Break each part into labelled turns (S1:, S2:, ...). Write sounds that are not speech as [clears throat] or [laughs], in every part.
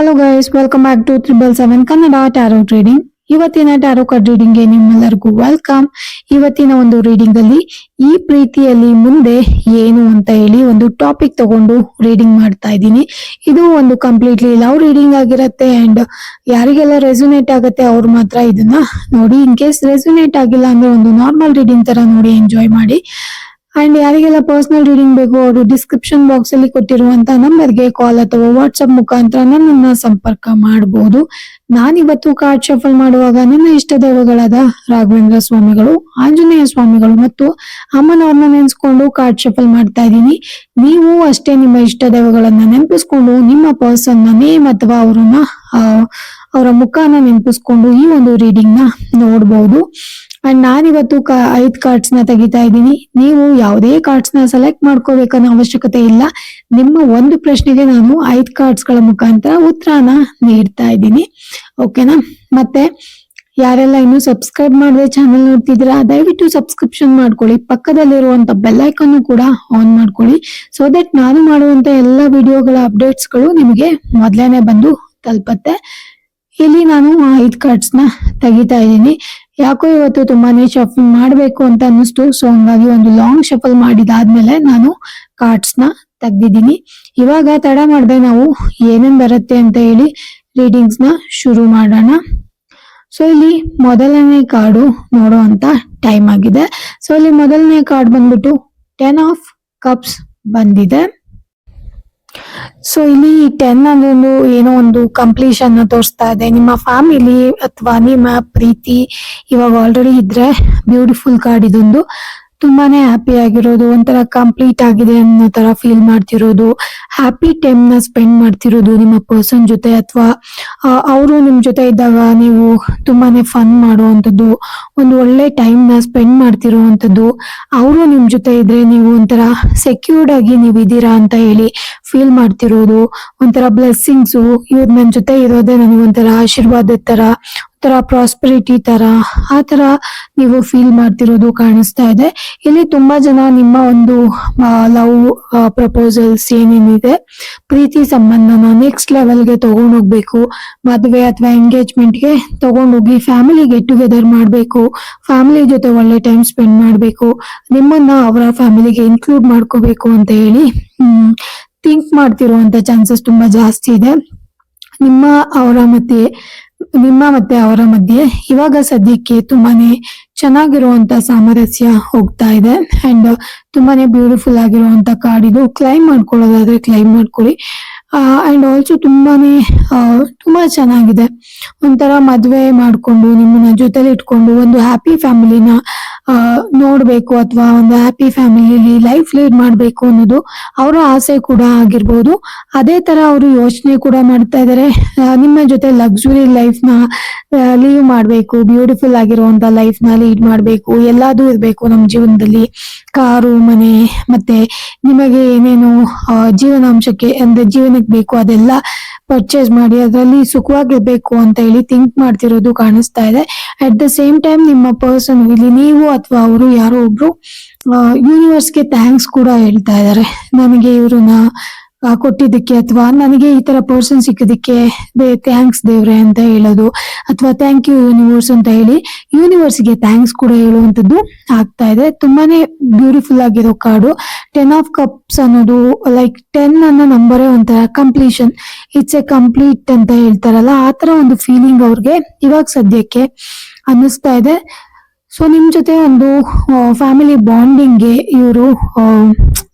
S1: Hello guys welcome back to triple seven Kannada tarot trading ಇವತ್ತಿನ tarot card ರೀಡಿಂಗ್ಗೆ ನಿಮ್ಮೆಲ್ಲರಿಗೂ welcome ಇವತ್ತಿನ ಒಂದು ರೀಡಿಂಗ್ ಅಲ್ಲಿ ಈ ಪ್ರೀತಿಯಲ್ಲಿ ಮುಂದೆ ಏನು ಅಂತ ಹೇಳಿ ಒಂದು ಟಾಪಿಕ್ ತಗೊಂಡು ರೀಡಿಂಗ್ ಮಾಡ್ತಾ ಇದ್ದೀನಿ. ಇದು ಒಂದು ಕಂಪ್ಲೀಟ್ಲಿ ಲವ್ ರೀಡಿಂಗ್ ಆಗಿರುತ್ತೆ ಅಂಡ್ ಯಾರಿಗೆಲ್ಲ ರೆಸುನೇಟ್ ಆಗುತ್ತೆ ಅವ್ರು ಮಾತ್ರ ಇದನ್ನ ನೋಡಿ. ಇನ್ ಕೇಸ್ ರೆಸುನೇಟ್ ಆಗಿಲ್ಲ ಅಂದ್ರೆ ಒಂದು ನಾರ್ಮಲ್ ರೀಡಿಂಗ್ ತರ ನೋಡಿ ಎಂಜಾಯ್ ಮಾಡಿ. ಅಂಡ್ ಯಾರಿಗೆಲ್ಲ ಪರ್ಸನಲ್ ರೀಡಿಂಗ್ ಬೇಕು ಅವರು ಡಿಸ್ಕ್ರಿಪ್ಷನ್ ಬಾಕ್ಸ್ ಅಲ್ಲಿ ಕೊಟ್ಟಿರುವಂತ ನಂಬರ್ಗೆ ಕಾಲ್ ಅಥವಾ ವಾಟ್ಸ್ಆಪ್ ಮುಖಾಂತರ ನನ್ನನ್ನ ಸಂಪರ್ಕ ಮಾಡಬಹುದು ನಾನಿವತ್ತು ಕಾರ್ಡ್ ಶಫಲ್ ಮಾಡುವಾಗ ನನ್ನ ಇಷ್ಟ ದೇವಗಳಾದ ರಾಘವೇಂದ್ರ ಸ್ವಾಮಿಗಳು, ಆಂಜನೇಯ ಸ್ವಾಮಿಗಳು ಮತ್ತು ಅಮ್ಮನವ್ರನ್ನ ನೆನೆಸ್ಕೊಂಡು ಕಾರ್ಡ್ ಶಫಲ್ ಮಾಡ್ತಾ ಇದ್ದೀನಿ. ನೀವು ಅಷ್ಟೇ ನಿಮ್ಮ ಇಷ್ಟ ದೇವಗಳನ್ನ ನೆನಪಿಸ್ಕೊಂಡು ನಿಮ್ಮ ಪರ್ಸನ್ ನೇಮ್ ಅಥವಾ ಅವರನ್ನ ಅವರ ಮುಖಾನ ನೆನಪಿಸ್ಕೊಂಡು ಈ ಒಂದು ರೀಡಿಂಗ್ನ ನೋಡಬಹುದು ಅಂಡ್ ನಾನಿವತ್ತು ಐದು ಐದ್ ಕಾರ್ಡ್ಸ್ನ ತೆಗಿತಾ ಇದ್ದೀನಿ. ನೀವು ಯಾವುದೇ ಕಾರ್ಡ್ಸ್ನ ಸೆಲೆಕ್ಟ್ ಮಾಡ್ಕೋಬೇಕನ್ನೋ ಅವಶ್ಯಕತೆ ಇಲ್ಲ. ನಿಮ್ಮ ಒಂದು ಪ್ರಶ್ನೆಗೆ ನಾನು ಐದ್ ಕಾರ್ಡ್ಸ್ಗಳ ಮುಖಾಂತರ ಉತ್ತರನ ನೀಡ್ತಾ ಇದ್ದೀನಿ. ಓಕೆನಾ ಮತ್ತೆ ಯಾರೆಲ್ಲ ಇನ್ನು ಸಬ್ಸ್ಕ್ರೈಬ್ ಮಾಡದೆ ಚಾನೆಲ್ ನೋಡ್ತಿದ್ದೀರಾ, ದಯವಿಟ್ಟು ಸಬ್ಸ್ಕ್ರಿಪ್ಷನ್ ಮಾಡ್ಕೊಳ್ಳಿ. ಪಕ್ಕದಲ್ಲಿರುವಂತ ಬೆಲ್ ಕೂಡ ಆನ್ ಮಾಡ್ಕೊಳ್ಳಿ. ಸೊ ದಟ್ ನಾನು ಮಾಡುವಂತ ಎಲ್ಲ ವಿಡಿಯೋಗಳ ಅಪ್ಡೇಟ್ಸ್ಗಳು ನಿಮಗೆ ಮೊದಲೇನೆ ಬಂದು ತಲುಪತ್ತೆ. ಇಲ್ಲಿ ನಾನು ಐದ್ ಕಾರ್ಡ್ಸ್ನ ತೆಗಿತಾ ಇದ್ದೀನಿ. ಯಾಕೋ ಇವತ್ತು ತುಂಬಾನೇ ಶಫಲ್ ಮಾಡಬೇಕು ಅಂತ ಅನ್ನಿಸ್ತು. ಸೊ ಹಂಗಾಗಿ ಒಂದು ಲಾಂಗ್ ಶಫಲ್ ಮಾಡಿದಾದ್ಮೇಲೆ ನಾನು ಕಾರ್ಡ್ಸ್ನ ತೆಗ್ದಿದ್ದೀನಿ. ಇವಾಗ ತಡ ಮಾಡದೆ ನಾವು ಏನೇನ್ ಬರುತ್ತೆ ಅಂತ ಹೇಳಿ ರೀಡಿಂಗ್ಸ್ನ ಶುರು ಮಾಡೋಣ. ಸೊ ಇಲ್ಲಿ ಮೊದಲನೇ ಕಾರ್ಡು ನೋಡೋ ಅಂತ ಟೈಮ್ ಆಗಿದೆ. ಸೊ ಇಲ್ಲಿ ಮೊದಲನೇ ಕಾರ್ಡ್ ಬಂದ್ಬಿಟ್ಟು ಟೆನ್ ಆಫ್ ಕಪ್ಸ್ ಬಂದಿದೆ. ಸೊ ಇಲ್ಲಿ ಟೆನ್ ಅನ್ನೋದು ಏನೋ ಒಂದು ಕಂಪ್ಲೀಷನ್ ತೋರಿಸ್ತಾ ಇದೆ. ನಿಮ್ಮ ಫ್ಯಾಮಿಲಿ ಅಥವಾ ನಿಮ್ಮ ಪ್ರೀತಿ ಇವಾಗ ಆಲ್ರೆಡಿ ಇದ್ರೆ ಬ್ಯೂಟಿಫುಲ್ ಕಾರ್ಡ್ ಇದೊಂದು. ತುಂಬಾನೇ ಹ್ಯಾಪಿ ಆಗಿರೋದು, ಒಂಥರ ಕಂಪ್ಲೀಟ್ ಆಗಿದೆ ಅನ್ನೋ ತರ ಫೀಲ್ ಮಾಡ್ತಿರೋದು ಹ್ಯಾಪಿ ಟೈಮ್ನ ಸ್ಪೆಂಡ್ ಮಾಡ್ತಿರೋದು ನಿಮ್ಮ ಪರ್ಸನ್ ಜೊತೆ ಅಥವಾ ಅವರು ನಿಮ್ ಜೊತೆ ಇದ್ದಾಗ ನೀವು ತುಂಬಾನೇ ಫನ್ ಮಾಡುವಂಥದ್ದು, ಒಂದು ಒಳ್ಳೆ ಟೈಮ್ನ ಸ್ಪೆಂಡ್ ಮಾಡ್ತಿರುವಂಥದ್ದು, ಅವರು ನಿಮ್ ಜೊತೆ ಇದ್ರೆ ನೀವು ಒಂಥರ ಸೆಕ್ಯೂರ್ಡ್ ಆಗಿ ನೀವು ಇದ್ದೀರಾ ಅಂತ ಹೇಳಿ ಫೀಲ್ ಮಾಡ್ತಿರೋದು, ಒಂಥರ ಬ್ಲೆಸ್ಸಿಂಗ್ಸು ಇವ್ರು ನನ್ನ ಜೊತೆ ಇರೋದೇ ನನಗೆ ಒಂಥರ ಆಶೀರ್ವಾದದ ತರ ತರ ಪ್ರಾಸ್ಪರಿಟಿ ತರ, ಆ ತರ ನೀವು ಫೀಲ್ ಮಾಡ್ತಿರೋದು ಕಾಣಿಸ್ತಾ ಇದೆ. ಇಲ್ಲಿ ತುಂಬಾ ಜನ ನಿಮ್ಮ ಒಂದು ಲವ್ ಪ್ರಪೋಸಲ್ಸ್ ಏನೇನಿದೆ, ಪ್ರೀತಿ ಸಂಬಂಧನ ನೆಕ್ಸ್ಟ್ ಲೆವೆಲ್ಗೆ ತಗೊಂಡೋಗ್ಬೇಕು ಮದುವೆ ಅಥವಾ ಎಂಗೇಜ್ಮೆಂಟ್ಗೆ ತಗೊಂಡೋಗಿ ಫ್ಯಾಮಿಲಿ ಗೆಟ್ ಟುಗೆದರ್ ಮಾಡ್ಬೇಕು. ಫ್ಯಾಮಿಲಿ ಜೊತೆ ಒಳ್ಳೆ ಟೈಮ್ ಸ್ಪೆಂಡ್ ಮಾಡ್ಬೇಕು. ನಿಮ್ಮನ್ನ ಅವರ ಫ್ಯಾಮಿಲಿಗೆ ಇನ್ಕ್ಲೂಡ್ ಮಾಡ್ಕೋಬೇಕು ಅಂತ ಹೇಳಿ ಥಿಂಕ್ ಮಾಡ್ತಿರುವಂತ ಚಾನ್ಸಸ್ ತುಂಬಾ ಜಾಸ್ತಿ ಇದೆ. ನಿಮ್ಮ, ಅವರ ಮಧ್ಯೆ ನಿಮ್ಮ ಮತ್ತೆ ಅವರ ಮಧ್ಯೆ ಇವಾಗ ಸದ್ಯಕ್ಕೆ ತುಂಬಾನೇ ಚೆನ್ನಾಗಿರುವಂತ ಸಾಮರಸ್ಯ ಹೋಗ್ತಾ ಇದೆ. ಅಂಡ್ ತುಂಬಾನೇ ಬ್ಯೂಟಿಫುಲ್ ಆಗಿರುವಂತ ಕಾರ್ಡ್ ಕ್ಲೈಮ್ ಮಾಡ್ಕೊಳ್ಳೋದಾದ್ರೆ ಕ್ಲೈಮ್ ಮಾಡ್ಕೊಳ್ಳಿ. ಅಂಡ್ ಆಲ್ಸೋ ತುಂಬಾನೇ ತುಂಬಾ ಚೆನ್ನಾಗಿದೆ. ಒಂಥರ ಮದುವೆ ಮಾಡ್ಕೊಂಡು ನಿಮ್ಮನ್ನ ಜೊತೆಲಿ ಇಟ್ಕೊಂಡು ಒಂದು ಹ್ಯಾಪಿ ಫ್ಯಾಮಿಲಿನ ನೋಡ್ಬೇಕು ಅಥವಾ ಒಂದು ಹ್ಯಾಪಿ ಫ್ಯಾಮಿಲಿ ಲೈಫ್ ಲೀಡ್ ಮಾಡ್ಬೇಕು ಅನ್ನೋದು ಅವರ ಆಸೆ ಕೂಡ ಆಗಿರ್ಬೋದು. ಅದೇ ತರ ಅವರು ಯೋಚನೆ ಕೂಡ ಮಾಡ್ತಾ ಇದಾರೆ. ನಿಮ್ಮ ಜೊತೆ ಲಕ್ಸುರಿ ಲೈಫ್ನ ಲೀವ್ ಮಾಡ್ಬೇಕು ಬ್ಯೂಟಿಫುಲ್ ಆಗಿರುವಂತ ಲೈಫ್ನ ಲೀಡ್ ಮಾಡ್ಬೇಕು, ಎಲ್ಲಾದು ಇರ್ಬೇಕು ನಮ್ಮ ಜೀವನದಲ್ಲಿ. ಕಾರು, ಮನೆ, ಮತ್ತೆ ನಿಮಗೆ ಏನೇನು ಜೀವನಾಂಶಕ್ಕೆ ಅಂದ್ರೆ ಜೀವನಕ್ಕೆ ಬೇಕು ಅದೆಲ್ಲ ಪರ್ಚೇಸ್ ಮಾಡಿ ಅದರಲ್ಲಿ ಸುಖವಾಗಿರ್ಬೇಕು ಅಂತ ಹೇಳಿ ಥಿಂಕ್ ಮಾಡ್ತಿರೋದು ಕಾಣಿಸ್ತಾ ಇದೆ. ಅಟ್ ದ ಸೇಮ್ ಟೈಮ್ ನಿಮ್ಮ ಪರ್ಸನ್ ಇಲ್ಲಿ ನೀವು ಅಥವಾ ಅವರು ಯಾರೋ ಒಬ್ರು ಯೂನಿವರ್ಸ್ಗೆ ಥ್ಯಾಂಕ್ಸ್ ಕೂಡ ಹೇಳ್ತಾ ಇದ್ದಾರೆ. ನನಗೆ ಇವ್ರನ್ನ ಕೊಟ್ಟಿದ್ದಕ್ಕೆ ಅಥವಾ ನನಗೆ ಈ ತರ ಪರ್ಸನ್ ದೇ ಥ್ಯಾಂಕ್ಸ್ ದೇವ್ರೆ ಅಂತ ಹೇಳೋದು ಅಥವಾ ಥ್ಯಾಂಕ್ ಯು ಯೂನಿವರ್ಸ್ ಅಂತ ಹೇಳಿ ಯೂನಿವರ್ಸ್ಗೆ ಥ್ಯಾಂಕ್ಸ್ ಕೂಡ ಹೇಳುವಂತದ್ದು ಆಗ್ತಾ ಇದೆ. ತುಂಬಾನೇ ಬ್ಯೂಟಿಫುಲ್ ಆಗಿರೋ ಕಾರ್ಡು ಟೆನ್ ಆಫ್ ಕಪ್ಸ್ ಅನ್ನೋದು ಲೈಕ್ ಟೆನ್ ಅನ್ನೋ ನಂಬರೇ ಒಂಥರ ಕಂಪ್ಲೀಷನ್ ಇಟ್ಸ್ ಎ ಕಂಪ್ಲೀಟ್ ಅಂತ ಹೇಳ್ತಾರಲ್ಲ, ಆ ತರ ಒಂದು ಫೀಲಿಂಗ್ ಅವ್ರಿಗೆ ಇವಾಗ ಸದ್ಯಕ್ಕೆ ಅನ್ನಿಸ್ತಾ ಇದೆ. ಸೊ ನಿಮ್ ಜೊತೆ ಒಂದು ಫ್ಯಾಮಿಲಿ ಬಾಂಡಿಂಗ್ಗೆ ಇವರು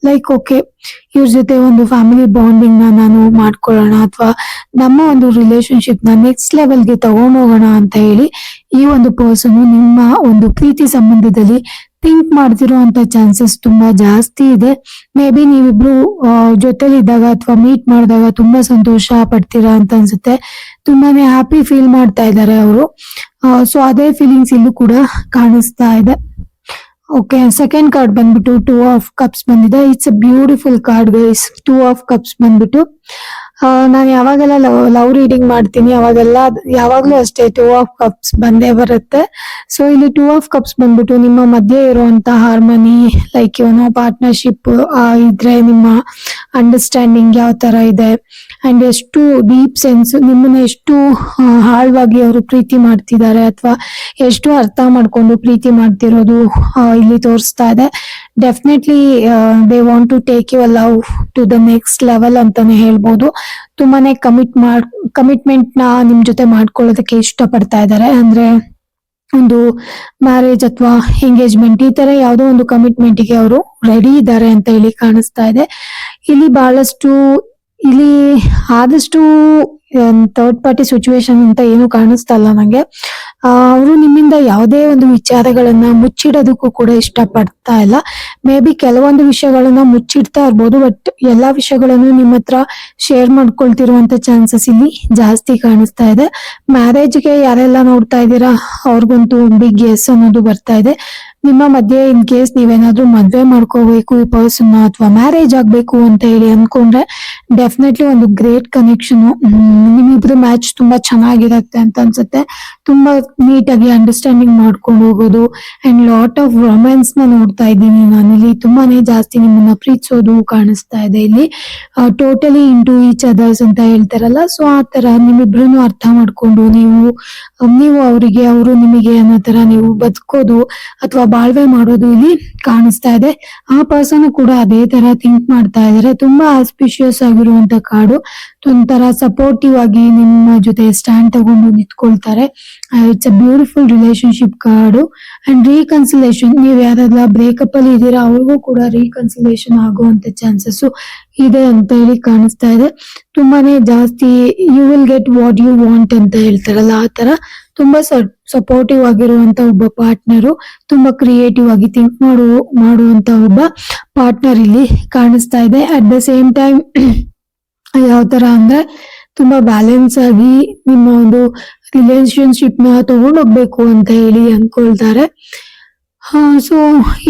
S1: ಲೈಕ್ ಓಕೆ ಇವ್ರ ಜೊತೆ ಒಂದು ಫ್ಯಾಮಿಲಿ ಬಾಂಡಿಂಗ್ನ ನಾನು ಮಾಡ್ಕೊಳ್ಳೋಣ ಅಥವಾ ನಮ್ಮ ಒಂದು ರಿಲೇಶನ್ಶಿಪ್ನ ನೆಕ್ಸ್ಟ್ ಲೆವೆಲ್ಗೆ ತಗೊಂಡೋಗೋಣ ಅಂತ ಹೇಳಿ ಈ ಒಂದು ಪರ್ಸನ್ ನಿಮ್ಮ ಒಂದು ಪ್ರೀತಿ ಸಂಬಂಧದಲ್ಲಿ ಥಿಂಕ್ ಮಾಡ್ತಿರೋ ಅಂತ ಚಾನ್ಸಸ್ ತುಂಬಾ ಜಾಸ್ತಿ ಇದೆ. ಮೇ ಬಿ ನೀವಿಬ್ರು ಜೊತೆಲಿ ಇದ್ದಾಗ ಅಥವಾ ಮೀಟ್ ಮಾಡಿದಾಗ ತುಂಬಾ ಸಂತೋಷ ಪಡ್ತೀರಾ ಅಂತ ಅನ್ಸುತ್ತೆ. ತುಂಬಾನೇ ಹ್ಯಾಪಿ ಫೀಲ್ ಮಾಡ್ತಾ ಇದ್ದಾರೆ ಅವರು. ಸೊ ಅದೇ ಫೀಲಿಂಗ್ಸ್ ಇಲ್ಲೂ ಕೂಡ ಕಾಣಿಸ್ತಾ ಇದೆ. ಓಕೆ ಸೆಕೆಂಡ್ ಕಾರ್ಡ್ ಬಂದ್ಬಿಟ್ಟು ಟೂ ಆಫ್ ಕಪ್ಸ್ ಬಂದಿದೆ. It's a beautiful card guys two of cups ಬಂದ್ಬಿಟ್ಟು. ನಾನು ಯಾವಾಗೆಲ್ಲ ಲವ್ ಲವ್ ರೀಡಿಂಗ್ ಮಾಡ್ತೀನಿ, ಅವಾಗೆಲ್ಲ ಯಾವಾಗ್ಲೂ ಅಷ್ಟೇ ಟೂ ಆಫ್ ಕಪ್ಸ್ ಬಂದೇ ಬರುತ್ತೆ. ಸೊ ಇಲ್ಲಿ ಟೂ ಆಫ್ ಕಪ್ಸ್ ಬಂದ್ಬಿಟ್ಟು ನಿಮ್ಮ ಮಧ್ಯೆ ಇರುವಂತ ಹಾರ್ಮನಿ ಲೈಕ್ ಏನೋ ಪಾರ್ಟ್ನರ್ಶಿಪ್ ಇದ್ರೆ ನಿಮ್ಮ ಅಂಡರ್ಸ್ಟ್ಯಾಂಡಿಂಗ್ ಯಾವ ತರ ಇದೆ. ಅಂಡ್ ಎಷ್ಟು ಡೀಪ್ ಸೆನ್ಸ್ ನಿಮ್ಮನ್ನ ಎಷ್ಟು ಆಳವಾಗಿ ಅವರು ಪ್ರೀತಿ ಮಾಡ್ತಿದ್ದಾರೆ, ಅಥವಾ ಎಷ್ಟು ಅರ್ಥ ಮಾಡ್ಕೊಂಡು ಪ್ರೀತಿ ಮಾಡ್ತಿರೋದು ಇಲ್ಲಿ ತೋರಿಸ್ತಾ ಇದೆ. Definitely they want to take your love to the next level ಅಂತಾನೆ ಹೇಳ್ಬೋದು. ತುಂಬಾನೇ ಕಮಿಟ್ ಮಾಡ್ ಕಮಿಟ್ಮೆಂಟ್ನ ನಿಮ್ ಜೊತೆ ಮಾಡ್ಕೊಳ್ಳೋದಕ್ಕೆ ಇಷ್ಟಪಡ್ತಾ ಇದ್ದಾರೆ. ಅಂದ್ರೆ ಒಂದು ಮ್ಯಾರೇಜ್ ಅಥವಾ ಎಂಗೇಜ್ಮೆಂಟ್ ಈ ತರ ಯಾವುದೋ ಒಂದು ಕಮಿಟ್ಮೆಂಟ್ಗೆ ಅವರು ರೆಡಿ ಇದ್ದಾರೆ ಅಂತ ಹೇಳಿ ಕಾಣಿಸ್ತಾ ಇದೆ. ಇಲ್ಲಿ ಬಹಳಷ್ಟು ಇಲ್ಲಿ ಆದಷ್ಟು ಥರ್ಡ್ ಪಾರ್ಟಿ ಸಿಚುವೇಶನ್ ಅಂತ ಏನು ಕಾಣಿಸ್ತಾ ಇಲ್ಲ ನಂಗೆ. ಅವರು ನಿಮ್ಮಿಂದ ಯಾವುದೇ ಒಂದು ವಿಚಾರಗಳನ್ನ ಮುಚ್ಚಿಡೋದಕ್ಕೂ ಕೂಡ ಇಷ್ಟಪಡ್ತಾ ಇಲ್ಲ. ಮೇ ಬಿ ಕೆಲವೊಂದು ವಿಷಯಗಳನ್ನ ಮುಚ್ಚಿಡ್ತಾ ಇರ್ಬೋದು ಬಟ್ ಎಲ್ಲಾ ವಿಷಯಗಳನ್ನು ನಿಮ್ಮ ಹತ್ರ ಶೇರ್ ಮಾಡ್ಕೊಳ್ತಿರುವಂತ ಚಾನ್ಸಸ್ ಇಲ್ಲಿ ಜಾಸ್ತಿ ಕಾಣಿಸ್ತಾ ಇದೆ. ಮ್ಯಾರೇಜ್ಗೆ ಯಾರೆಲ್ಲ ನೋಡ್ತಾ ಇದ್ದೀರಾ? ಅವ್ರಿಗಂತೂ ಬಿಗ್ ಎಸ್ ಅನ್ನೋದು ಬರ್ತಾ ಇದೆ. ನಿಮ್ಮ ಮಧ್ಯೆ ಇನ್ ಕೇಸ್ ನೀವೇನಾದ್ರೂ ಮದ್ವೆ ಮಾಡ್ಕೋಬೇಕು, ಈ ಪರ್ಸನ್ ಅಥವಾ ಮ್ಯಾರೇಜ್ ಆಗ್ಬೇಕು ಅಂತ ಹೇಳಿ ಅನ್ಕೊಂಡ್ರೆ ಡೆಫಿನೆಟ್ಲಿ ಒಂದು ಗ್ರೇಟ್ ಕನೆಕ್ಷನ್ ನಿಮ್ಮಿಬ್ರು ಮ್ಯಾಚ್ ತುಂಬಾ ಚೆನ್ನಾಗಿರತ್ತೆ ಅಂತ ಅನ್ಸುತ್ತೆ. ತುಂಬಾ ನೀಟಾಗಿ ಅಂಡರ್ಸ್ಟ್ಯಾಂಡಿಂಗ್ ಮಾಡ್ಕೊಂಡು ಹೋಗೋದು ಅಂಡ್ ಲಾಟ್ ಆಫ್ ರೊಮ್ಯಾನ್ಸ್ನ ನೋಡ್ತಾ ಇದ್ದೀನಿ ನಾನಿಲ್ಲಿ ತುಂಬಾನೇ ಜಾಸ್ತಿ ನಿಮ್ಮನ್ನ ಪ್ರೀತಿಸೋದು ಕಾಣಿಸ್ತಾ ಇದೆ ಇಲ್ಲಿ. ಟೋಟಲಿ ಇಂಟು ಈಚ್ ಅದರ್ಸ್ ಅಂತ ಹೇಳ್ತಾರಲ್ಲ ಸೊ ಆ ತರ ನಿಮ್ಮಿಬ್ರು ಅರ್ಥ ಮಾಡ್ಕೊಂಡು ನೀವು ನೀವು ಅವರಿಗೆ, ಅವರು ನಿಮಗೆ ಅನ್ನೋ ತರ ನೀವು ಬದುಕೋದು ಅಥವಾ ಬಾಳ್ವೆ ಮಾಡೋದು ಇಲ್ಲಿ ಕಾಣಿಸ್ತಾ ಇದೆ. ಆ ಪರ್ಸನ್ ಕೂಡ ಅದೇ ತರ ಥಿಂಕ್ ಮಾಡ್ತಾ ಇದಾರೆ. ತುಂಬಾ ಆಸ್ಪಿಷಿಯಸ್ ಆಗಿರುವಂತ ಕಾಡು. ಒಂಥರ ಸಪೋರ್ಟಿವ್ ಆಗಿ ನಿಮ್ಮ ಜೊತೆ ಸ್ಟ್ಯಾಂಡ್ ತಗೊಂಡು ನಿಂತ್ಕೊಳ್ತಾರೆ. It's a beautiful relationship card and reconciliation ನೀವು ಯಾರಾದ್ರ ಬ್ರೇಕಪ್ ಅಲ್ಲಿ ಇದ್ದೀರಾ, ಅವ್ರಿಗೂ ಕೂಡ ರೀಕನ್ಸಿಲೇಷನ್ ಆಗುವಂತ ಚಾನ್ಸಸ್ ಇದೆ ಅಂತ ಹೇಳಿ ಕಾಣಿಸ್ತಾ ಇದೆ. ತುಂಬಾನೇ ಜಾಸ್ತಿ you will get what you want ಅಂತ ಹೇಳ್ತಾರಲ್ಲ, ಆ ತರ ತುಂಬಾ ಸಪೋರ್ಟಿವ್ ಆಗಿರುವಂತ ಒಬ್ಬ ಪಾರ್ಟ್ನರು ತುಂಬಾ ಕ್ರಿಯೇಟಿವ್ ಆಗಿ ಥಿಂಕ್ ಮಾಡು, ಮಾಡುವಂತ ಒಬ್ಬ ಪಾರ್ಟ್ನರ್ ಇಲ್ಲಿ ಕಾಣಿಸ್ತಾ ಇದೆ. ಅಟ್ ದ ಸೇಮ್ ಟೈಮ್ ಯಾವ ತರ ಅಂದ್ರೆ ತುಂಬಾ ಬ್ಯಾಲೆನ್ಸ್ ಆಗಿ ನಿಮ್ಮ ಒಂದು ರಿಲೇಶನ್ಶಿಪ್ನ ತಗೊಂಡೋಗ್ಬೇಕು ಅಂತ ಹೇಳಿ ಅನ್ಕೊಳ್ತಾರೆ. ಸೊ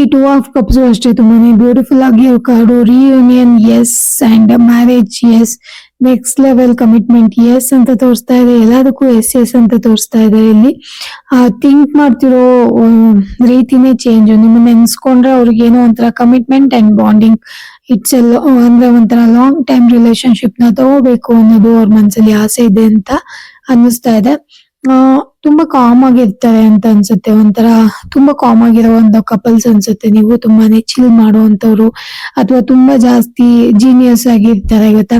S1: ಈ ಟೂ ಆಫ್ ಕಪ್ಸ್ ಅಷ್ಟೇ ತುಂಬಾನೇ ಬ್ಯೂಟಿಫುಲ್ ಆಗಿ card reunions and marriages next level commitments ಅಂತ ತೋರಿಸ್ತಾ ಇದೆ. ಎಲ್ಲದಕ್ಕೂ ಎಸ್ ಎಸ್ ಅಂತ ತೋರಿಸ್ತಾ ಇದೆ ಇಲ್ಲಿ. ಥಿಂಕ್ ಮಾಡ್ತಿರೋ ರೀತಿನೇ ಚೇಂಜ್ ನಿಮ್ಮ ನೆನ್ಸ್ಕೊಂಡ್ರೆ ಅವ್ರಿಗೆ ಏನೋ ಒಂಥರ ಕಮಿಟ್ಮೆಂಟ್ ಅಂಡ್ ಬಾಂಡಿಂಗ್ ಇಟ್ಸ್ ಎಲ್ಲ ಅಂದ್ರೆ ಒಂಥರ ಲಾಂಗ್ ಟೈಮ್ ರಿಲೇಶನ್ಶಿಪ್ನ ತಗೋಬೇಕು ಅನ್ನೋದು ಅವ್ರ ಮನ್ಸಲ್ಲಿ ಆಸೆ ಇದೆ ಅಂತ ಅನ್ನಿಸ್ತಾ ಇದೆ. ತುಂಬಾ ಕಾಮ್ ಆಗಿರ್ತಾರೆ ಅಂತ ಅನ್ಸುತ್ತೆ. ಒಂಥರ ತುಂಬಾ ಕಾಮ್ ಆಗಿರೋ ಒಂದು ಕಪಲ್ಸ್ ಅನ್ಸುತ್ತೆ. ನೀವು ತುಂಬಾನೇ ಚಿಲ್ ಮಾಡುವಂತವ್ರು ಅಥವಾ ತುಂಬಾ ಜಾಸ್ತಿ ಜೀನಿಯಸ್ ಆಗಿರ್ತಾರೆ ಗೊತ್ತಾ?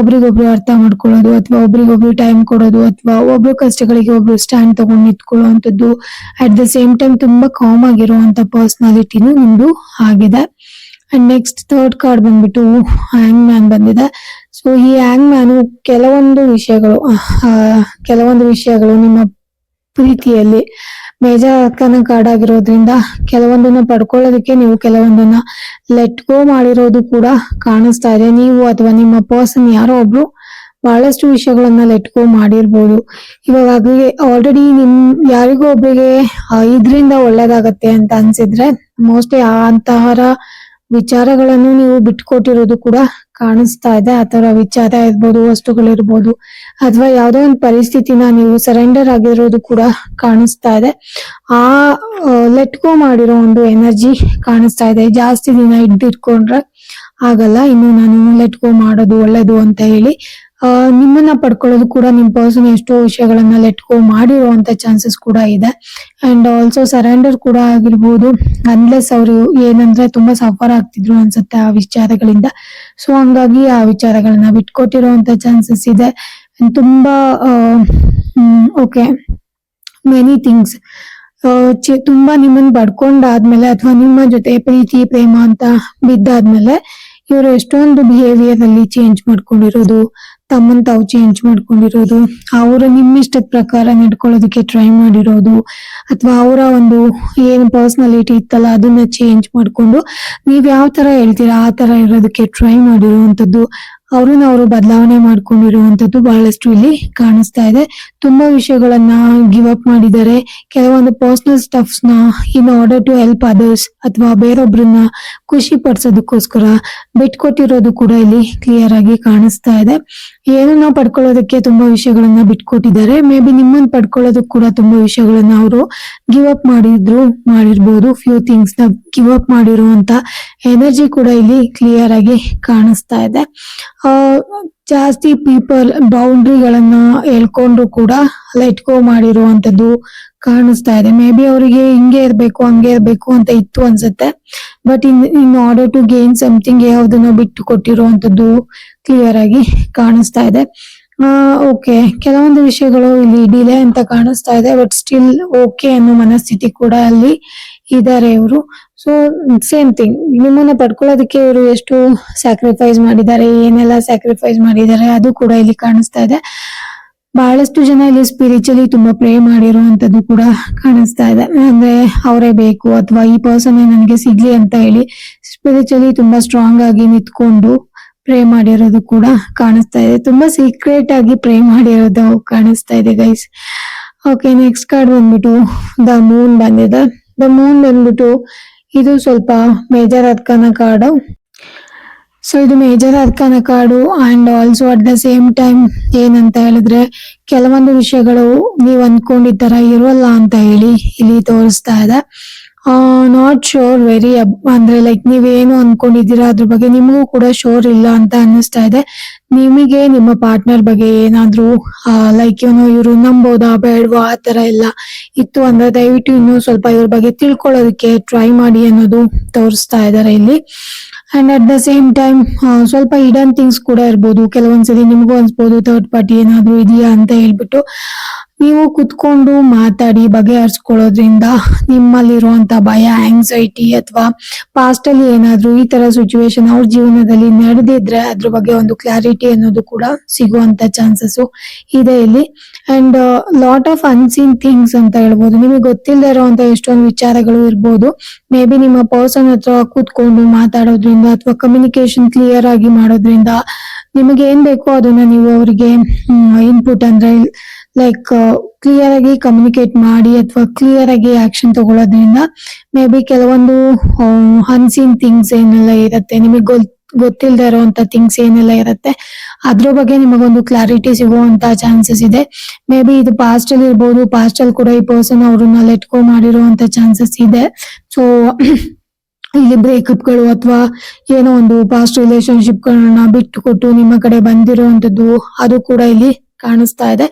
S1: ಒಬ್ರಿಗೊಬ್ರು ಅರ್ಥ ಮಾಡ್ಕೊಳ್ಳೋದು ಅಥವಾ ಒಬ್ರಿಗೊಬ್ರು ಟೈಮ್ ಕೊಡೋದು ಅಥವಾ ಒಬ್ರು ಕಷ್ಟಗಳಿಗೆ ಒಬ್ರು ಸ್ಟ್ಯಾಂಡ್ ತಗೊಂಡು ನಿಂತ್ಕೊಳ್ಳುವಂಥದ್ದು ಅಟ್ ದ ಸೇಮ್ ಟೈಮ್ ತುಂಬಾ ಕಾಮ್ ಆಗಿರುವಂತ ಪರ್ಸನಾಲಿಟಿನೂ ನಿಮ್ದು ಆಗಿದೆ. ಅಂಡ್ ನೆಕ್ಸ್ಟ್ ಥರ್ಡ್ ಕಾರ್ಡ್ ಬಂದ್ಬಿಟ್ಟು ಹ್ಯಾಂಗ್ ಮ್ಯಾನ್ ಬಂದಿದೆ. ಸೊ ಈ ಹ್ಯಾಂಗ್ ಮ್ಯಾನು ಕೆಲವೊಂದು ವಿಷಯಗಳು ಕೆಲವೊಂದು ವಿಷಯಗಳು ನಿಮ್ಮ ಪ್ರೀತಿಯಲ್ಲಿ ಅಕ್ಕನ ಕಾರ್ಡ್ ಆಗಿರೋದ್ರಿಂದ ಕೆಲವೊಂದನ್ನ ಪಡ್ಕೊಳ್ಳೋದಕ್ಕೆ ನೀವು ಕೆಲವೊಂದನ್ನ ಲೆಟ್ ಗೋ ಮಾಡಿರೋದು ಕೂಡ ಕಾಣಿಸ್ತಾ ಇದೆ. ನೀವು ಅಥವಾ ನಿಮ್ಮ ಪರ್ಸನ್ ಯಾರೋ ಒಬ್ರು ಬಹಳಷ್ಟು ವಿಷಯಗಳನ್ನ ಲೆಟ್ ಗೋ ಮಾಡಿರ್ಬೋದು. ಇವಾಗ ಆಲ್ರೆಡಿ ನಿಮ್, ಯಾರಿಗೋ ಒಬ್ರಿಗೆ ಇದ್ರಿಂದ ಒಳ್ಳೇದಾಗತ್ತೆ ಅಂತ ಅನ್ಸಿದ್ರೆ ಮೋಸ್ಟ್ಲಿ ಅಂತಹ ವಿಚಾರಗಳನ್ನು ನೀವು ಬಿಟ್ಕೊಟ್ಟಿರೋದು ಕೂಡ ಕಾಣಿಸ್ತಾ ಇದೆ. ಆ ತರ ವಿಚಾರ ಇರ್ಬೋದು, ವಸ್ತುಗಳಿರ್ಬೋದು, ಅಥವಾ ಯಾವ್ದೋ ಒಂದು ಪರಿಸ್ಥಿತಿನ ನೀವು ಸರೆಂಡರ್ ಆಗಿರೋದು ಕೂಡ ಕಾಣಿಸ್ತಾ ಇದೆ. ಆ ಲೆಟ್ ಗೋ ಮಾಡಿರೋ ಒಂದು ಎನರ್ಜಿ ಕಾಣಿಸ್ತಾ ಇದೆ. ಜಾಸ್ತಿ ದಿನ ಇಟ್ಟಿಟ್ಕೊಂಡ್ರೆ ಆಗಲ್ಲ. ಇನ್ನು ನಾನು ಲೆಟ್ ಗೋ ಮಾಡೋದು ಒಳ್ಳೇದು ಅಂತ ಹೇಳಿ ನಿಮ್ಮನ್ನ ಪಡ್ಕೊಳ್ಳೋದು ಕೂಡ ನಿಮ್ ಪರ್ಸನ್ ಎಷ್ಟೋ ವಿಷಯಗಳನ್ನ ಲೆಟ್ ಗೋ ಮಾಡಿರುವಂತ ಚಾನ್ಸಸ್ ಕೂಡ ಇದೆ. ಅಂಡ್ ಆಲ್ಸೋ ಸರೆಂಡರ್ ಕೂಡ ಆಗಿರ್ಬೋದು. ಅನ್ಲೆಸ್ ಅವರು ಏನಂದ್ರೆ ತುಂಬಾ ಸಫರ್ ಆಗ್ತಿದ್ರು ಅನ್ಸುತ್ತೆ ಆ ವಿಚಾರಗಳಿಂದ. ಸೊ ಹಂಗಾಗಿ ಆ ವಿಚಾರಗಳನ್ನ ಬಿಟ್ಕೊಟ್ಟಿರುವಂತ ಚಾನ್ಸಸ್ ಇದೆ. ತುಂಬಾ ಓಕೆ ಮೆನಿ ಥಿಂಗ್ಸ್ ತುಂಬಾ ನಿಮ್ಮನ್ನ ಪಡ್ಕೊಂಡಾದ್ಮೇಲೆ ಅಥವಾ ನಿಮ್ಮ ಜೊತೆ ಪ್ರೀತಿ, ಪ್ರೇಮ ಅಂತ ಬಿದ್ದಾದ್ಮೇಲೆ ಇವರು ಎಷ್ಟೊಂದು ಬಿಹೇವಿಯರ್ ಅಲ್ಲಿ ಚೇಂಜ್ ಮಾಡ್ಕೊಂಡಿರೋದು ತಮ್ಮನ್ ತಾವು ಚೇಂಜ್ ಮಾಡ್ಕೊಂಡಿರೋದು, ಅವರ ನಿಮ್ಮಿಷ್ಟದ ಪ್ರಕಾರ ನಡ್ಕೊಳ್ಳೋದಕ್ಕೆ ಟ್ರೈ ಮಾಡಿರೋದು, ಅಥವಾ ಅವರ ಒಂದು ಏನು ಪರ್ಸನಾಲಿಟಿ ಇತ್ತಲ್ಲ, ಅದನ್ನ ಚೇಂಜ್ ಮಾಡ್ಕೊಂಡು ನೀವು ಯಾವ ತರ ಹೇಳ್ತೀರಾ, ಆ ತರ ಇರೋದಕ್ಕೆ ಟ್ರೈ ಮಾಡಿರುವಂತದ್ದು ಅವ್ರನ್ನ ಅವರು ಬದಲಾವಣೆ ಮಾಡ್ಕೊಂಡಿರುವಂತದ್ದು ಬಹಳಷ್ಟು ಇಲ್ಲಿ ಕಾಣಿಸ್ತಾ ಇದೆ. ತುಂಬಾ ವಿಷಯಗಳನ್ನ ಗಿವ್ ಅಪ್ ಮಾಡಿದ್ದಾರೆ. ಕೆಲವೊಂದು personal ಸ್ಟಫ್ಸ್ನ in order to help others ಅಥವಾ ಬೇರೊಬ್ಬರನ್ನ ಖುಷಿ ಪಡಿಸೋದಕ್ಕೋಸ್ಕರ ಬಿಟ್ಕೊಟ್ಟಿರೋದು ಕೂಡ ಇಲ್ಲಿ ಕ್ಲಿಯರ್ ಆಗಿ ಕಾಣಿಸ್ತಾ ಇದೆ. ಏನನ್ನ ಪಡ್ಕೊಳ್ಳೋದಕ್ಕೆ ತುಂಬಾ ವಿಷಯಗಳನ್ನ ಬಿಟ್ಕೊಟ್ಟಿದ್ದಾರೆ ಮೇ ಬಿ ನಿಮ್ಮನ್ನ ಪಡ್ಕೊಳ್ಳೋದಕ್ಕೆ ಕೂಡ ತುಂಬಾ ವಿಷಯಗಳನ್ನ ಅವರು ಗಿವ್ ಅಪ್ ಮಾಡಿದ್ರು, ಮಾಡಿರ್ಬೋದು. ಫ್ಯೂ ಥಿಂಗ್ಸ್ನ ಗಿವ್ ಅಪ್ ಮಾಡಿರುವಂತ ಎನರ್ಜಿ ಕೂಡ ಇಲ್ಲಿ ಕ್ಲಿಯರ್ ಆಗಿ ಕಾಣಿಸ್ತಾ ಇದೆ. ಜಾಸ್ತಿ ಪೀಪಲ್ ಬೌಂಡ್ರಿಗಳನ್ನ ಹೇಳ್ಕೊಂಡು ಕೂಡ ಲೆಟ್ ಗೋ ಮಾಡಿರುವಂತದ್ದು ಕಾಣಿಸ್ತಾ ಇದೆ. ಮೇ ಬಿ ಅವರಿಗೆ ಹಿಂಗೆ ಇರ್ಬೇಕು, ಹಂಗೆ ಇರ್ಬೇಕು ಅಂತ ಇತ್ತು ಅನ್ಸುತ್ತೆ. But in in order to gain something ಯಾವ್ದನ್ನ ಬಿಟ್ಟು ಕೊಟ್ಟಿರುವಂತದ್ದು ಕ್ಲಿಯರ್ ಆಗಿ ಕಾಣಿಸ್ತಾ ಇದೆ. ಓಕೆ ಕೆಲವೊಂದು ವಿಷಯಗಳು ಇಲ್ಲಿ ಡಿಲೇ ಅಂತ ಕಾಣಿಸ್ತಾ ಇದೆ ಬಟ್ ಸ್ಟಿಲ್ ಓಕೆ ಅನ್ನೋ ಮನಸ್ಥಿತಿ ಕೂಡ ಅಲ್ಲಿ ಇದ್ದಾರೆ ಇವರು. ಸೊ ಸೇಮ್ ಥಿಂಗ್ ನಿಮ್ಮನ್ನ ಪಡ್ಕೊಳ್ಳೋದಕ್ಕೆ ಇವರು ಎಷ್ಟು ಸ್ಯಾಕ್ರಿಫೈಸ್ ಮಾಡಿದ್ದಾರೆ, ಏನೆಲ್ಲ ಸ್ಯಾಕ್ರಿಫೈಸ್ ಮಾಡಿದ್ದಾರೆ, ಅದು ಕೂಡ ಇಲ್ಲಿ ಕಾಣಿಸ್ತಾ ಇದೆ. ಬಹಳಷ್ಟು ಜನ ಇಲ್ಲಿ ಸ್ಪಿರಿಚುಲಿ ತುಂಬಾ ಪ್ರೇ ಮಾಡಿರುವಂತದ್ದು ಕೂಡ ಕಾಣಿಸ್ತಾ ಇದೆ. ಅಂದ್ರೆ ಅವರೇ ಬೇಕು ಅಥವಾ ಈ ಪರ್ಸನ್ ನನಗೆ ಸಿಗ್ಲಿ ಅಂತ ಹೇಳಿ ಸ್ಪಿರಿಚುಲಿ ತುಂಬಾ ಸ್ಟ್ರಾಂಗ್ ಆಗಿ ನಿಂತ್ಕೊಂಡು ಪ್ರೇ ಮಾಡಿರೋದು ಕೂಡ ಕಾಣಿಸ್ತಾ ಇದೆ. ತುಂಬಾ ಸೀಕ್ರೆಟ್ ಆಗಿ ಪ್ರೇ ಮಾಡಿರೋದು ಕಾಣಿಸ್ತಾ ಇದೆ ಗೈಸ್ ಓಕೆ ನೆಕ್ಸ್ಟ್ ಕಾರ್ಡ್ ಬಂದ್ಬಿಟ್ಟು ದ ಮೂನ್ ಬಂದಿದೆ. ದ ಮೂನ್ ಬಂದ್ಬಿಟ್ಟು ಇದು ಸ್ವಲ್ಪ ಮೇಜರ್ ಅರ್ಕನ ಕಾರ್ಡು ಸೊ ಇದು major arcana card and also at the same time ಏನಂತ ಹೇಳಿದ್ರೆ, ಕೆಲವೊಂದು ವಿಷಯಗಳು ನೀವು ಅನ್ಕೊಂಡಿದ್ ತರ ಇರೋಲ್ಲ ಅಂತ ಹೇಳಿ ಇಲ್ಲಿ ತೋರಿಸ್ತಾ ಇದೆ. ನಾಟ್ ಶೋರ್ ವೆರಿ ಅಂದ್ರೆ ಲೈಕ್ ನೀವೇನು ಅನ್ಕೊಂಡಿದ್ದೀರಾ ಅದ್ರ ಬಗ್ಗೆ ನಿಮಗೂ ಕೂಡ ಶೋರ್ ಇಲ್ಲ ಅಂತ ಅನ್ನಿಸ್ತಾ ಇದೆ. ನಿಮಗೆ ನಿಮ್ಮ ಪಾರ್ಟ್ನರ್ ಬಗ್ಗೆ ಏನಾದ್ರೂ ಲೈಕ್ ಇವನು ಇವರು ನಂಬೋದಾ, ಬೇಡವಾ, ಆ ತರ ಎಲ್ಲ ಇತ್ತು ಅಂದ್ರೆ ದಯವಿಟ್ಟು ಇನ್ನು ಸ್ವಲ್ಪ ಇವ್ರ ಬಗ್ಗೆ ತಿಳ್ಕೊಳ್ಳೋದಕ್ಕೆ ಟ್ರೈ ಮಾಡಿ ಅನ್ನೋದು ತೋರಿಸ್ತಾ ಇದ್ದಾರೆ ಇಲ್ಲಿ. And at the same time ಸ್ವಲ್ಪ ಇಡನ್ ಥಿಂಗ್ಸ್ ಕೂಡ ಇರ್ಬೋದು. ಕೆಲವೊಂದ್ಸಲಿ ನಿಮಗೂ ಅನ್ಸ್ಬೋದು ಥರ್ಡ್ ಪಾರ್ಟಿ ಏನಾದ್ರೂ ಇದೆಯಾ ಅಂತ ಹೇಳ್ಬಿಟ್ಟು. ನೀವು ಕುತ್ಕೊಂಡು ಮಾತಾಡಿ ಬಗೆಹರಿಸ್ಕೊಳ್ಳೋದ್ರಿಂದ ನಿಮ್ಮಲ್ಲಿರುವಂತ ಭಯ ಆಂಗ್ಸೈಟಿ ಅಥವಾ ಪಾಸ್ಟ್ ಅಲ್ಲಿ ಏನಾದ್ರು ಈ ತರ ಸಿಚುವೇಶನ್ ಅವ್ರ ಜೀವನದಲ್ಲಿ ನಡೆದಿದ್ರೆ ಅದ್ರ ಬಗ್ಗೆ ಒಂದು ಕ್ಲಾರಿಟಿ ಅನ್ನೋದು ಕೂಡ ಸಿಗುವಂತ ಚಾನ್ಸಸ್ ಇದೆ ಇಲ್ಲಿ. And lot of unseen things ಅಂತ ಹೇಳ್ಬೋದು. ನಿಮಗೆ ಗೊತ್ತಿಲ್ಲದೆ ಇರುವಂತ ಎಷ್ಟೊಂದು ವಿಚಾರಗಳು ಇರ್ಬೋದು. ಮೇ ಬಿ ನಿಮ್ಮ ಪರ್ಸನ್ ಹತ್ರ ಕೂತ್ಕೊಂಡು ಮಾತಾಡೋದ್ರಿಂದ ಅಥವಾ ಕಮ್ಯುನಿಕೇಶನ್ ಕ್ಲಿಯರ್ ಆಗಿ ಮಾಡೋದ್ರಿಂದ ನಿಮಗೆ ಏನ್ ಬೇಕೋ ಅದನ್ನ ನೀವು ಅವರಿಗೆ ಇನ್ಪುಟ್ ಅಂದ್ರೆ ಲೈಕ್ ಕ್ಲಿಯರ್ ಆಗಿ ಕಮ್ಯುನಿಕೇಟ್ ಮಾಡಿ ಅಥವಾ ಕ್ಲಿಯರ್ ಆಗಿ ಆಕ್ಷನ್ ತಗೊಳ್ಳೋದ್ರಿಂದ ಮೇ ಬಿ ಕೆಲವೊಂದು ಅನ್ಸೀನ್ ಥಿಂಗ್ಸ್ ಏನೆಲ್ಲ ಇರುತ್ತೆ. ನಿಮಗೆ ಗೊತ್ ಗೊತ್ತಿಲ್ಲದೆ ಇರುವಂತ ಥಿಂಗ್ಸ್ ಏನೆಲ್ಲ ಇರುತ್ತೆ. ಅದ್ರ ಬಗ್ಗೆ ನಿಮಗೊಂದು ಕ್ಲಾರಿಟಿ ಸಿಗುವಂತ ಚಾನ್ಸಸ್ ಇದೆ. ಮೇ ಬಿ ಇದು ಪಾಸ್ಟ್ ಅಲ್ಲಿ ಇರ್ಬೋದು ಪಾಸ್ಟ್ ಅಲ್ಲಿ ಕೂಡ ಈ ಪರ್ಸನ್ ಅವ್ರನ್ನ ಲೆಟ್ಕೋ ಮಾಡಿರುವಂತ ಚಾನ್ಸಸ್ ಇದೆ. ಸೊ [clears throat] ಇಲ್ಲಿ ಬ್ರೇಕಪ್ಗಳು ಅಥವಾ ಏನೋ ಒಂದು ಪಾಸ್ಟ್ ರಿಲೇಶನ್ಶಿಪ್ ಗಳನ್ನ ಬಿಟ್ಟು ಕೊಟ್ಟು ನಿಮ್ಮ ಕಡೆ ಬಂದಿರುವಂತದ್ದು, ಅದು ಕೂಡ ಇಲ್ಲಿ ಕಾಣಿಸ್ತಾ ಇದೆ.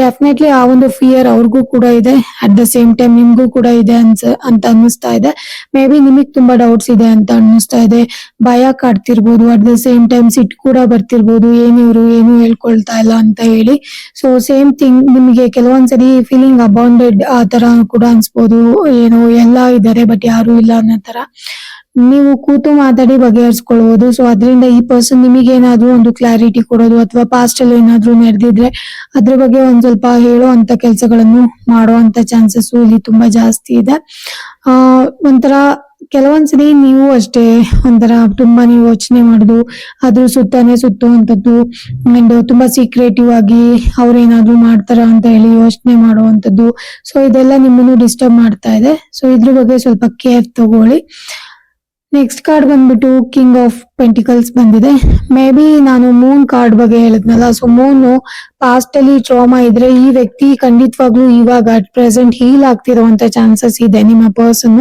S1: ಡೆಫಿನೆಟ್ಲಿ ಆ ಒಂದು ಫಿಯರ್ ಅವ್ರಿಗೂ ಕೂಡ ಇದೆ. ಅಟ್ ದ ಸೇಮ್ ಟೈಮ್ ನಿಮ್ಗೂ ಕೂಡ ಇದೆ ಅನ್ಸ, ಅಂತ ಅನ್ನಿಸ್ತಾ ಇದೆ. ಮೇ ಬಿ ನಿಮಗ್ ತುಂಬಾ ಡೌಟ್ಸ್ ಇದೆ ಅಂತ ಅನ್ನಿಸ್ತಾ ಇದೆ. ಭಯ ಕಾಡ್ತಿರ್ಬೋದು. ಅಟ್ ದ ಸೇಮ್ ಟೈಮ್ ಸಿಟ್ ಕೂಡ ಬರ್ತಿರ್ಬೋದು. ಏನು ಇವ್ರು, ಏನು ಹೇಳ್ಕೊಳ್ತಾ ಇಲ್ಲ ಅಂತ ಹೇಳಿ. ಸೊ ಸೇಮ್ ಥಿಂಗ್ ನಿಮಗೆ ಕೆಲವೊಂದ್ಸರಿ ಫೀಲಿಂಗ್ ಅಬೌಂಡೆಡ್ ಆ ತರ ಕೂಡ ಅನ್ಸ್ಬೋದು. ಏನು ಎಲ್ಲ ಇದ್ದಾರೆ ಬಟ್ ಯಾರು ಇಲ್ಲ ಅನ್ನೋ ತರ. ನೀವು ಕೂತು ಮಾತಾಡಿ ಬಗೆಹರಿಸ್ಕೊಳ್ಬಹುದು ಸೊ ಅದರಿಂದ ಈ ಪರ್ಸನ್ ನಿಮಗೆ ಏನಾದ್ರೂ ಒಂದು ಕ್ಲಾರಿಟಿ ಕೊಡೋದು ಅಥವಾ ಪಾಸ್ಟ್ ಅಲ್ಲಿ ಏನಾದ್ರೂ ನಡೆದಿದ್ರೆ ಅದ್ರ ಬಗ್ಗೆ ಒಂದ್ ಸ್ವಲ್ಪ ಹೇಳೋ ಅಂತ ಕೆಲಸಗಳನ್ನು ಮಾಡೋ ಅಂತ ಚಾನ್ಸಸ್ ಇಲ್ಲಿ ತುಂಬಾ ಜಾಸ್ತಿ ಇದೆ. ಆ, ಒಂಥರ ಕೆಲವೊಂದ್ಸರಿ ನೀವು ಅಷ್ಟೇ ಒಂಥರ ತುಂಬಾ ನೀವು ಯೋಚನೆ ಮಾಡುದು ಅದ್ರ ಸುತ್ತಾನೆ ಸುತ್ತುವಂಥದ್ದು ಅಂಡ್ ತುಂಬಾ ಸೀಕ್ರೆಟಿವ್ ಆಗಿ ಅವ್ರೇನಾದ್ರೂ ಮಾಡ್ತಾರ ಅಂತ ಹೇಳಿ ಯೋಚನೆ ಮಾಡುವಂಥದ್ದು. ಸೊ ಇದೆಲ್ಲ ನಿಮ್ಮನ್ನು ಡಿಸ್ಟರ್ಬ್ ಮಾಡ್ತಾ ಇದೆ. ಸೊ ಇದ್ರ ಬಗ್ಗೆ ಸ್ವಲ್ಪ ಕೇರ್ ತಗೊಳ್ಳಿ. ನೆಕ್ಸ್ಟ್ ಕಾರ್ಡ್ ಬಂದ್ಬಿಟ್ಟು ಕಿಂಗ್ ಆಫ್ ಪೆಂಟಿಕಲ್ಸ್ ಬಂದಿದೆ. ಮೇ ಬಿ ನಾನು ಮೂನ್ ಕಾರ್ಡ್ ಬಗ್ಗೆ ಹೇಳಿದ್ನಲ್ಲ ಸೊ ಮೂನ್ ಪಾಸ್ಟ್ ಅಲ್ಲಿ ಟ್ರಾಮಾ ಇದ್ರೆ ಈ ವ್ಯಕ್ತಿ ಖಂಡಿತವಾಗ್ಲೂ ಇವಾಗ ಅಟ್ ಪ್ರೆಸೆಂಟ್ ಹೀಲ್ ಆಗ್ತಿರುವಂತ ಚಾನ್ಸಸ್ ಇದೆ ನಿಮ್ಮ ಪರ್ಸನ್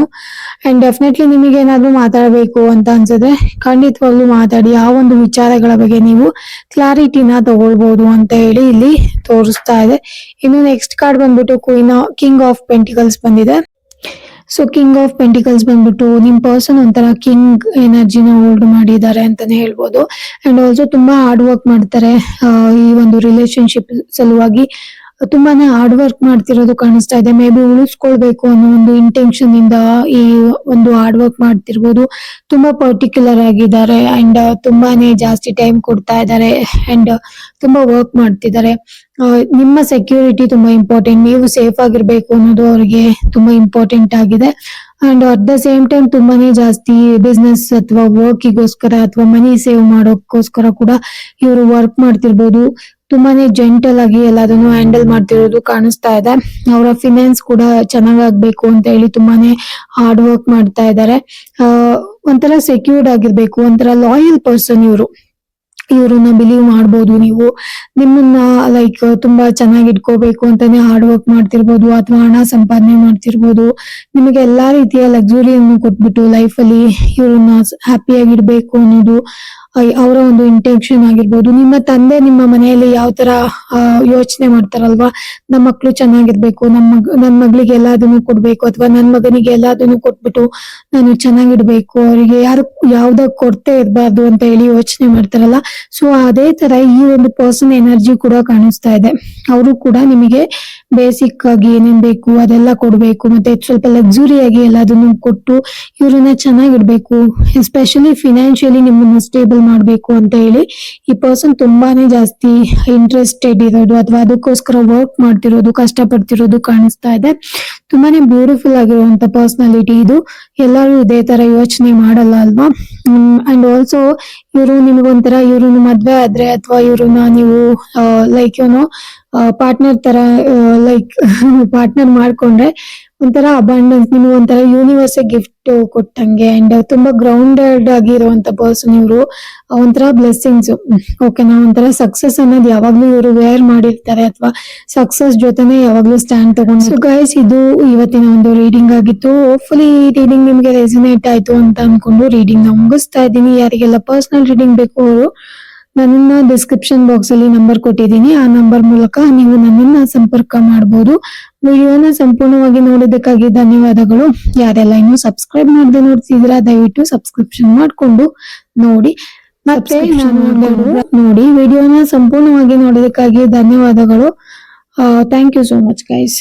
S1: ಅಂಡ್ ಡೆಫಿನೆಟ್ಲಿ ನಿಮಗೆ ಏನಾದ್ರು ಮಾತಾಡಬೇಕು ಅಂತ ಅನ್ಸಿದ್ರೆ ಖಂಡಿತವಾಗ್ಲೂ ಮಾತಾಡಿ, ಆ ಒಂದು ವಿಚಾರಗಳ ಬಗ್ಗೆ ನೀವು ಕ್ಲಾರಿಟಿನ ತಗೊಳ್ಬಹುದು ಅಂತ ಹೇಳಿ ಇಲ್ಲಿ ತೋರಿಸ್ತಾ ಇದೆ. ಇನ್ನು ನೆಕ್ಸ್ಟ್ ಕಾರ್ಡ್ ಬಂದ್ಬಿಟ್ಟು ಕ್ವೀನ್ ಕಿಂಗ್ ಆಫ್ ಪೆಂಟಿಕಲ್ಸ್ ಬಂದಿದೆ. ಸೊ ಕಿಂಗ್ ಆಫ್ ಪೆಂಟಿಕಲ್ಸ್ ಬಂದ್ಬಿಟ್ಟು ನಿಮ್ ಪರ್ಸನ್ ಒಂಥರ ಕಿಂಗ್ ಎನರ್ಜಿನ ಹೋಲ್ಡ್ ಮಾಡಿದ್ದಾರೆ ಅಂತಾನೆ ಹೇಳ್ಬೋದು. ಅಂಡ್ ಆಲ್ಸೋ ತುಂಬಾ ಹಾರ್ಡ್ ವರ್ಕ್ ಮಾಡ್ತಾರೆ ಈ ಒಂದು ರಿಲೇಶನ್ಶಿಪ್ ಸಲುವಾಗಿ. ತುಂಬಾನೇ ಹಾರ್ಡ್ ವರ್ಕ್ ಮಾಡ್ತಿರೋದು ಕಾಣಿಸ್ತಾ ಇದೆ. ಮೇ ಬಿ ಉಳಿಸ್ಕೊಳ್ಬೇಕು ಅನ್ನೋ ಒಂದು ಇಂಟೆನ್ಷನ್ ಇಂದ ಈ ಒಂದು ಹಾರ್ಡ್ ವರ್ಕ್ ಮಾಡ್ತಿರ್ಬೋದು. ತುಂಬಾ ಪರ್ಟಿಕ್ಯುಲರ್ ಆಗಿದ್ದಾರೆ ಅಂಡ್ ತುಂಬಾನೇ ಜಾಸ್ತಿ ಟೈಮ್ ಕೊಡ್ತಾ ಇದ್ದಾರೆ ಅಂಡ್ ತುಂಬಾ ವರ್ಕ್ ಮಾಡ್ತಿದ್ದಾರೆ. ನಿಮ್ಮ ಸೆಕ್ಯೂರಿಟಿ ತುಂಬಾ ಇಂಪಾರ್ಟೆಂಟ್ ನೀವು ಸೇಫ್ ಆಗಿರ್ಬೇಕು ಅನ್ನೋದು ಅವ್ರಿಗೆ ತುಂಬಾ ಇಂಪಾರ್ಟೆಂಟ್ ಆಗಿದೆ. And at the same time ತುಂಬಾನೇ ಜಾಸ್ತಿ ಬಿಸ್ನೆಸ್ ಅಥವಾ ವರ್ಕಿಗೋಸ್ಕರ ಅಥವಾ ಮನಿ ಸೇವ್ ಮಾಡೋಕ್ಕೋಸ್ಕರ ಕೂಡ ಇವರು ವರ್ಕ್ ಮಾಡ್ತಿರ್ಬೋದು. ತುಂಬಾನೇ ಜೆಂಟಲ್ ಆಗಿ ಎಲ್ಲದನ್ನು ಹ್ಯಾಂಡಲ್ ಮಾಡ್ತಿರೋದು ಕಾಣಿಸ್ತಾ ಇದೆ. ಅವರ ಫಿನಾನ್ಸ್ ಕೂಡ ಚೆನ್ನಾಗಾಗ್ಬೇಕು ಅಂತ ಹೇಳಿ ತುಂಬಾನೇ ಹಾರ್ಡ್ ವರ್ಕ್ ಮಾಡ್ತಾ ಇದ್ದಾರೆ ಒಂಥರ ಸೆಕ್ಯೂರ್ಡ್ ಆಗಿರ್ಬೇಕು, ಒಂಥರ ಲಾಯಲ್ ಪರ್ಸನ್ ಇವರು. ಇವ್ರನ್ನ ಬಿಲೀವ್ ಮಾಡ್ಬೋದು ನೀವು. ನಿಮ್ಮನ್ನ ಲೈಕ್ ತುಂಬಾ ಚೆನ್ನಾಗಿ ಇಟ್ಕೋಬೇಕು ಅಂತಾನೆ ಹಾರ್ಡ್ ವರ್ಕ್ ಮಾಡ್ತಿರ್ಬೋದು, ಅಥವಾ ಹಣ ಸಂಪಾದನೆ ಮಾಡ್ತಿರ್ಬೋದು. ನಿಮಗೆ ಎಲ್ಲಾ ರೀತಿಯ ಲಕ್ಸುರಿಯನ್ನು ಕೊಟ್ಬಿಟ್ಟು ಲೈಫ್ ಅಲ್ಲಿ ಇವ್ರನ್ನ ಹ್ಯಾಪಿಯಾಗಿ ಇಡ್ಬೇಕು ಅನ್ನೋದು ಅವರ ಒಂದು ಇಂಟೆನ್ಷನ್ ಆಗಿರ್ಬೋದು. ನಿಮ್ಮ ತಂದೆ ನಿಮ್ಮ ಮನೆಯಲ್ಲಿ ಯಾವ ತರ ಯೋಚನೆ ಮಾಡ್ತಾರಲ್ವಾ? ನಮ್ಮ ಮಕ್ಕಳು ಚೆನ್ನಾಗಿರ್ಬೇಕು ನಮ್ಮ ನನ್ನ ನನ್ ಮಗಳಿಗೆ ಎಲ್ಲಾದನ್ನು ಕೊಡ್ಬೇಕು, ಅಥವಾ ನನ್ ಮಗನಿಗೆ ಎಲ್ಲಾದನ್ನು ಕೊಟ್ಬಿಟ್ಟು ನಾನು ಚೆನ್ನಾಗಿಡ್ಬೇಕು ಅವರಿಗೆ ಯಾರು, ಯಾವ್ದ ಕೊರತೆ ಇರಬಾರ್ದು ಅಂತ ಹೇಳಿ ಯೋಚನೆ ಮಾಡ್ತಾರಲ್ಲ. ಸೊ ಅದೇ ತರ ಈ ಒಂದು ಪರ್ಸನ್ ಎನರ್ಜಿ ಕೂಡ ಕಾಣಿಸ್ತಾ ಇದೆ. ಅವರು ಕೂಡ ನಿಮಗೆ ಬೇಸಿಕ್ ಆಗಿ ಏನೇನ್ ಬೇಕು ಅದೆಲ್ಲ ಕೊಡ್ಬೇಕು, ಮತ್ತೆ ಸ್ವಲ್ಪ ಲಕ್ಸುರಿ ಆಗಿ ಎಲ್ಲದನ್ನು ಕೊಟ್ಟು ಇವ್ರನ್ನ ಚೆನ್ನಾಗಿಡ್ಬೇಕು ಎಸ್ಪೆಷಲಿ ಫಿನಾನ್ಷಿಯಲಿ ನಿಮ್ಮನ್ನ ಸ್ಟೇಬಲ್ ಮಾಡ್ಬೇಕು ಅಂತ ಹೇಳಿ ಈ ಪರ್ಸನ್ ತುಂಬಾನೇ ಜಾಸ್ತಿ ಇಂಟ್ರೆಸ್ಟೆಡ್ ಇರೋದು ಅಥವಾ ಅದಕ್ಕೋಸ್ಕರ ವರ್ಕ್ ಮಾಡ್ತಿರೋದು ಕಷ್ಟ ಪಡ್ತಿರೋದು ಕಾಣಿಸ್ತಾ ಇದೆ. ತುಂಬಾನೇ ಬ್ಯೂಟಿಫುಲ್ ಆಗಿರುವಂತ ಪರ್ಸನಾಲಿಟಿ ಇದು. ಎಲ್ಲರೂ ಇದೇ ತರ ಯೋಚನೆ ಮಾಡಲ್ಲ ಅಲ್ವಾ? ಅಂಡ್ ಆಲ್ಸೋ ಇವರು ನಿಮಗೊಂಥರ ಇವ್ರನ್ನ ಮದ್ವೆ ಆದ್ರೆ ಅಥವಾ ಇವ್ರನ್ನ ನೀವು ಲೈಕ್ ಏನೋ ಪಾರ್ಟ್ನರ್ ತರ ಲೈಕ್ ಪಾರ್ಟ್ನರ್ [laughs] ಮಾಡ್ಕೊಂಡ್ರೆ ಒಂಥರ ಅಬಾಂಡೆನ್ಸ್ ನಿಮ್ಗೆ ಒಂಥರ ಯೂನಿವರ್ಸ್ ಗಿಫ್ಟ್ ಕೊಟ್ಟಂಗೆ ಅಂಡ್ ತುಂಬಾ ಗ್ರೌಂಡೆಡ್ ಆಗಿರುವಂತ ಪರ್ಸನ್ ಇವರು. ಒಂಥರ ಬ್ಲೆಸ್ಸಿಂಗ್ಸ್ ಓಕೆನಾ ಒಂಥರ ಸಕ್ಸಸ್ ಅನ್ನೋದು ಯಾವಾಗ್ಲೂ ಇವರು ವೇರ್ ಮಾಡಿರ್ತಾರೆ ಅಥವಾ ಸಕ್ಸಸ್ ಜೊತೆನೆ ಯಾವಾಗ್ಲೂ ಸ್ಟ್ಯಾಂಡ್ ತಗೊಂಡು ಸೊ ಗೈಸ್ ಇದು ಇವತ್ತಿನ ಒಂದು ರೀಡಿಂಗ್ ಆಗಿತ್ತು. ಹೋಪ್ಫುಲಿ ಈ ರೀಡಿಂಗ್ ನಿಮ್ಗೆ ರೆಸಿನೇಟ್ ಆಯ್ತು ಅಂತ ಅನ್ಕೊಂಡು ರೀಡಿಂಗ್ನ ಮುಗಿಸ್ತಾ ಇದ್ದೀನಿ. ಯಾರಿಗೆಲ್ಲ ಪರ್ಸನಲ್ ರೀಡಿಂಗ್ ಬೇಕು ಅವರು ನನ್ನನ್ನ ಡಿಸ್ಕ್ರಿಪ್ಷನ್ ಬಾಕ್ಸ್ ಅಲ್ಲಿ ನಂಬರ್ ಕೊಟ್ಟಿದ್ದೀನಿ. ಆ ನಂಬರ್ ಮೂಲಕ ನೀವು ನನ್ನನ್ನ ಸಂಪರ್ಕ ಮಾಡಬಹುದು ವಿಡಿಯೋನ ಸಂಪೂರ್ಣವಾಗಿ ನೋಡೋದಕ್ಕಾಗಿ ಧನ್ಯವಾದಗಳು. ಯಾರೆಲ್ಲ ಇನ್ನೂ ಸಬ್ಸ್ಕ್ರೈಬ್ ಮಾಡದೆ ನೋಡ್ತಿದ್ದೀರಾ ದಯವಿಟ್ಟು ಸಬ್ಸ್ಕ್ರಿಪ್ಷನ್ ಮಾಡ್ಕೊಂಡು ನೋಡಿ. ಮತ್ತೆ ನೋಡಿ. ವಿಡಿಯೋನ ಸಂಪೂರ್ಣವಾಗಿ ನೋಡೋದಕ್ಕಾಗಿ ಧನ್ಯವಾದಗಳು. Thank you so much guys